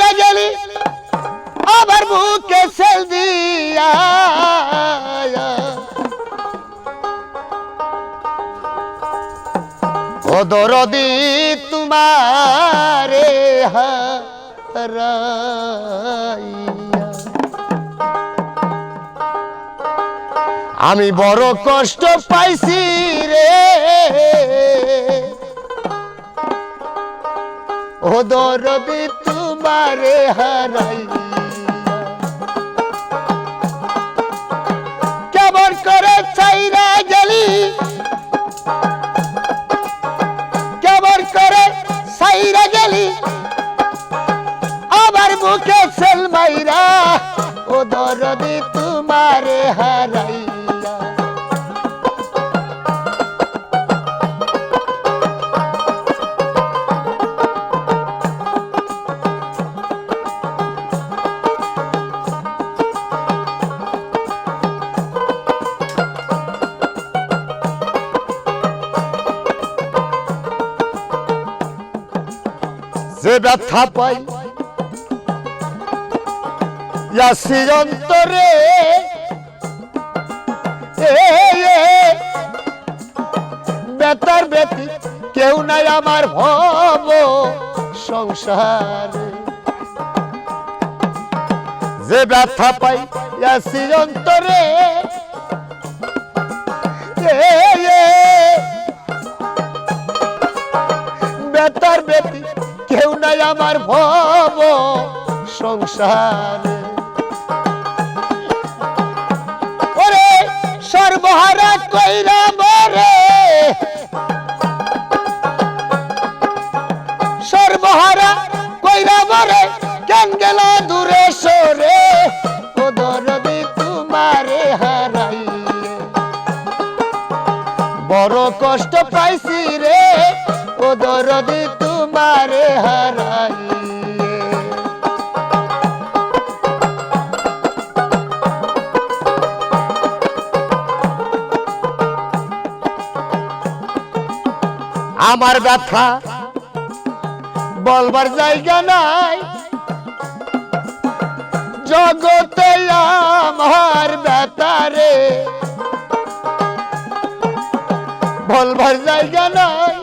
মাইরা আবার বুকে সেল দিয়া। ও দরদি তোমারে আমি বড় কষ্ট পাইছি রে। ও দরদি তোমারে হারাইয়া। কেমন করে চাইরা গেলি। কেমন করে সাইরা গেলি। আবার বুকে সেল মাইরা ও দরদি তোমারে হারাইয়া। ব্যথা পাই। ইয়াসি অন্তরে বেতার বেতি কেউ নাই আমার ভব সংসার। যে ব্যথা পাই ইয়াসি অন্তরে বেতার বেতি কেউ নাই আমার ভব সংসারে। ওরে সর্বহারা কইরা মরে। সর্বহারা কইরা মরে, কেন গেল দূরে সরে? ও দরদি তোমারে হারাইয়ে। বড় কষ্ট পাইছি রে, ও দরদি তোমারে হারাই আমার ব্যথা বলবার জায়গা নাই। জগতে আমার ব্যথারে বলবার জায়গা নাই।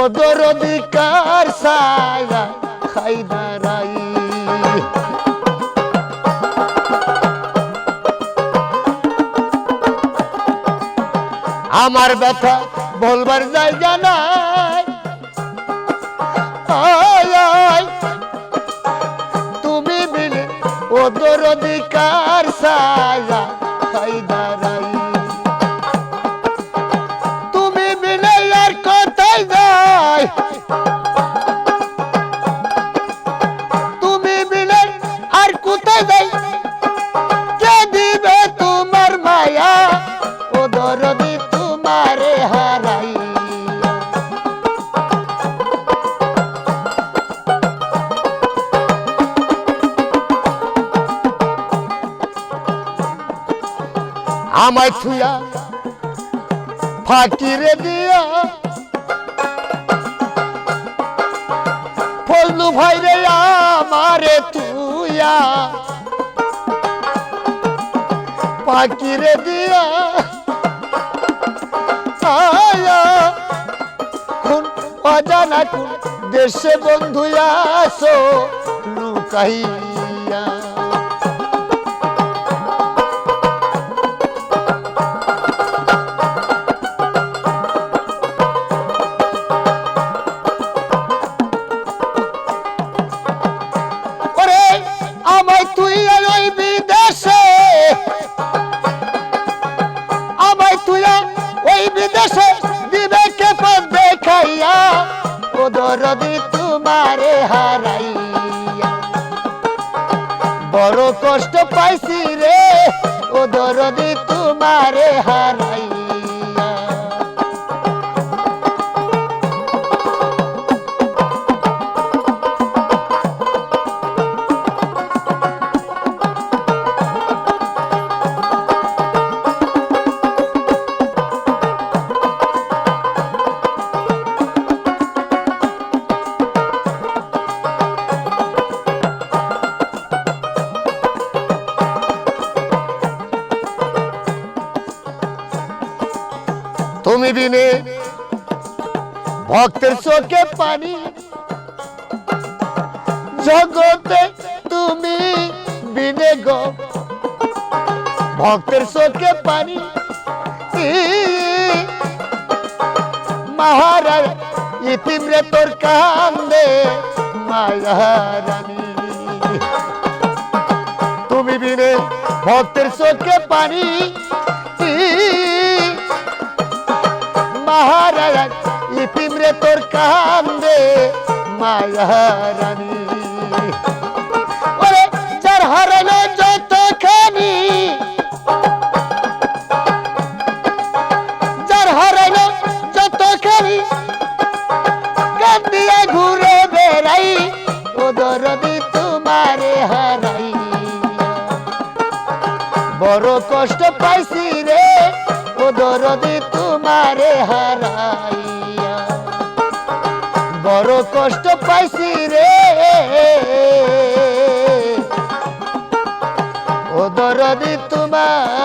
ওদর অধিকার সায়া খাই আমার ব্যথা বলবার জায়গা নাই। তুমি বিনে ওদর অধিকার সায়া আমায় থুয়া ফাকিরে দিয়া। ফজলু ভাই রে, আমারে তুইয়া পাকিরে দিয়া। আয়া খুন, অজানা খুন, দেশে বন্ধু আসো, লুকাইয়া দরদি তোমারে হারাইয়া। বড় কষ্ট পাইছি রে ও দরদ তোমারে হারাইয়া। বিনে ভক্তের চোখে পানি। জগতে তুমি বিনে গো। ভক্তের চোখে পানি। মহারাজ ইতিমরে তোর কান্দে মায়ারানী। তুমি বিনে ভক্তের চোখে পানি। ইতিমরে তোর কান্দে মায়ারানী ওরে যার হারানো যতখানি, যার হারানো যতখানি ঘুরে বেড়াই, ও দরদি তোমারে হারাই। বড় কষ্ট পাইছি রে, ও দরদি তোমারে হারাইয়া বড় কষ্ট পাইছি রে। ও দরদি তোমার